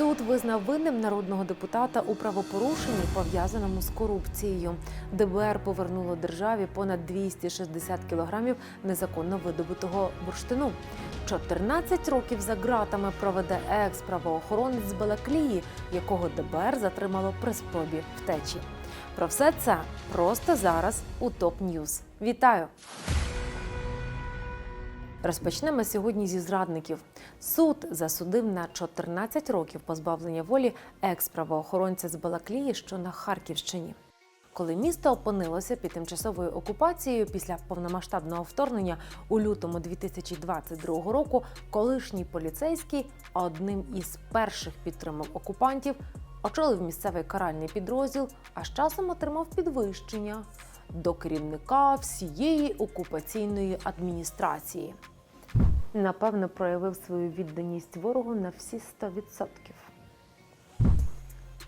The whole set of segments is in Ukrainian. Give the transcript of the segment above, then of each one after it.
визнав винним народного депутата у правопорушенні, пов'язаному з корупцією. ДБР повернуло державі понад 260 кілограмів незаконно видобутого бурштину. 14 років за ґратами проведе екс-правоохоронець з Балаклії, якого ДБР затримало при спробі втечі. Про все це просто зараз у ТОП Ньюз. Вітаю! Розпочнемо сьогодні зі зрадників. Суд засудив на 14 років позбавлення волі екс-правоохоронця з Балаклії, що на Харківщині. Коли місто опинилося під тимчасовою окупацією після повномасштабного вторгнення у лютому 2022 року, колишній поліцейський одним із перших підтримок окупантів очолив місцевий каральний підрозділ, а з часом отримав підвищення до керівника всієї окупаційної адміністрації. Напевно, проявив свою відданість ворогу на всі 100%.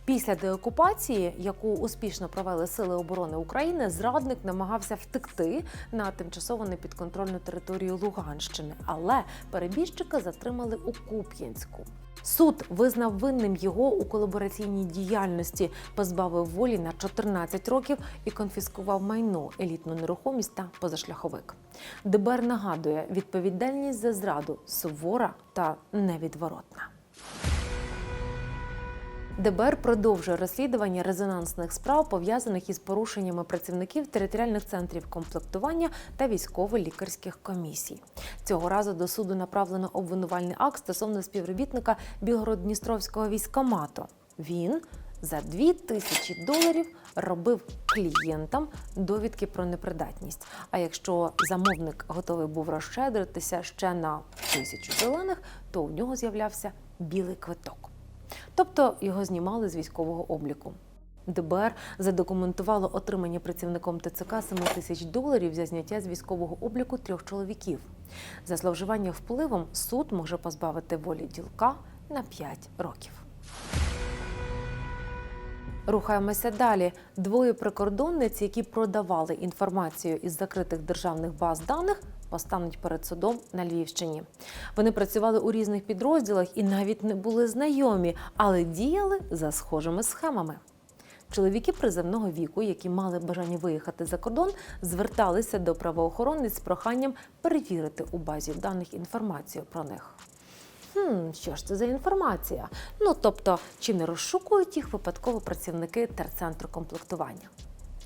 Після деокупації, яку успішно провели Сили оборони України, зрадник намагався втекти на тимчасово непідконтрольну територію Луганщини, але перебіжчика затримали у Куп'янську. Суд визнав винним його у колабораційній діяльності, позбавив волі на 14 років і конфіскував майно, елітну нерухомість та позашляховик. ДБР нагадує, відповідальність за зраду сувора та невідворотна. ДБР продовжує розслідування резонансних справ, пов'язаних із порушеннями працівників територіальних центрів комплектування та військово-лікарських комісій. Цього разу до суду направлено обвинувальний акт стосовно співробітника Білгород-Дністровського військомату. Він за 2 тисячі доларів робив клієнтам довідки про непридатність. А якщо замовник готовий був розщедритися ще на тисячу зелених, то у нього з'являвся білий квиток. Тобто його знімали з військового обліку. ДБР задокументувало отримання працівником ТЦК 7 тисяч доларів за зняття з військового обліку трьох чоловіків. За зловживання впливом суд може позбавити волі ділка на 5 років. Рухаємося далі. Двоє прикордонниць, які продавали інформацію із закритих державних баз даних, постануть перед судом на Львівщині. Вони працювали у різних підрозділах і навіть не були знайомі, але діяли за схожими схемами. Чоловіки приземного віку, які мали бажання виїхати за кордон, зверталися до правоохоронниць з проханням перевірити у базі даних інформацію про них. Хм, що ж це за інформація? Ну тобто, чи не розшукують їх випадково працівники терцентру комплектування?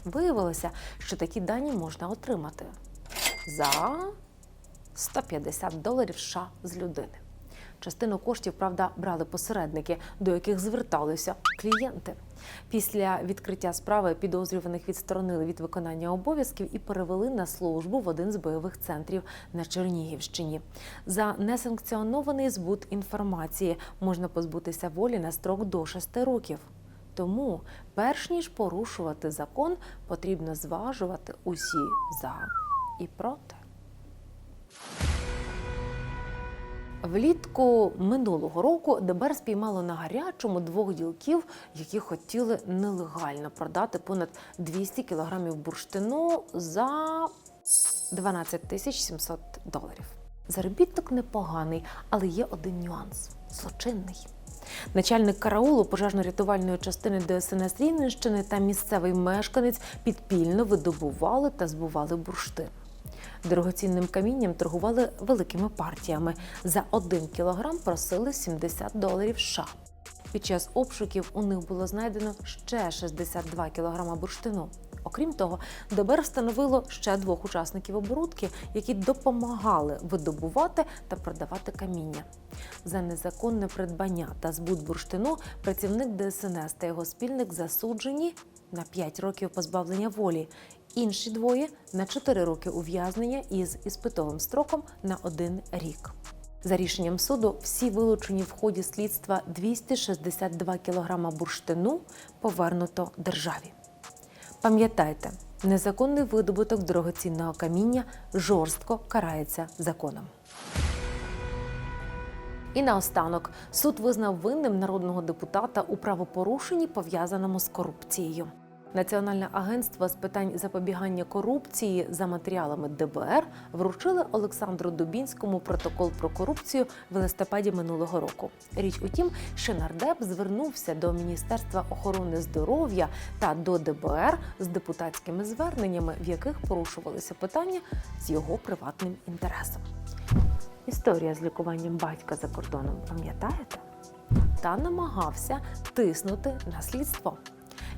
Виявилося, що такі дані можна отримати за 150 доларів США з людини. Частину коштів, правда, брали посередники, до яких зверталися клієнти. Після відкриття справи підозрюваних відсторонили від виконання обов'язків і перевели на службу в один з бойових центрів на Чернігівщині. За несанкціонований збут інформації можна позбутися волі на строк до 6 років. Тому, перш ніж порушувати закон, потрібно зважувати усі за і проти. Влітку минулого року ДБР спіймало на гарячому двох ділків, які хотіли нелегально продати понад 200 кілограмів бурштину за 12 тисяч 700 доларів. Заробіток непоганий, але є один нюанс злочинний. Начальник караулу пожежно-рятувальної частини ДСНС Рівненщини та місцевий мешканець підпільно видобували та збували бурштин. Дорогоцінним камінням торгували великими партіями. За один кілограм просили 70 доларів США. Під час обшуків у них було знайдено ще 62 кілограма бурштину. Окрім того, ДБР встановило ще двох учасників оборудки, які допомагали видобувати та продавати каміння. За незаконне придбання та збут бурштину працівник ДСНС та його спільник засуджені на 5 років позбавлення волі. Інші двоє на 4 роки ув'язнення із іспитовим строком на 1 рік. За рішенням суду, всі вилучені в ході слідства 262 кілограма бурштину повернуто державі. Пам'ятайте, незаконний видобуток дорогоцінного каміння жорстко карається законом. І наостанок суд визнав винним народного депутата у правопорушенні, пов'язаному з корупцією. Національне агентство з питань запобігання корупції за матеріалами ДБР вручили Олександру Дубінському протокол про корупцію в листопаді минулого року. Річ у тім, що нардеп звернувся до Міністерства охорони здоров'я та до ДБР з депутатськими зверненнями, в яких порушувалися питання з його приватним інтересом. Історія з лікуванням батька за кордоном, пам'ятаєте? Та намагався тиснути на слідство.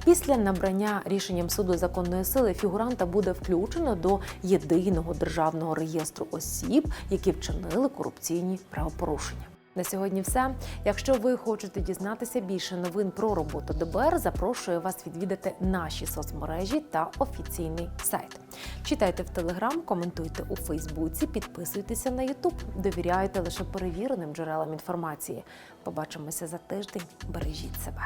Після набрання рішенням суду законної сили фігуранта буде включено до єдиного державного реєстру осіб, які вчинили корупційні правопорушення. На сьогодні все. Якщо ви хочете дізнатися більше новин про роботу ДБР, запрошую вас відвідати наші соцмережі та офіційний сайт. Читайте в Телеграм, коментуйте у Фейсбуці, підписуйтеся на Ютуб, довіряйте лише перевіреним джерелам інформації. Побачимося за тиждень. Бережіть себе.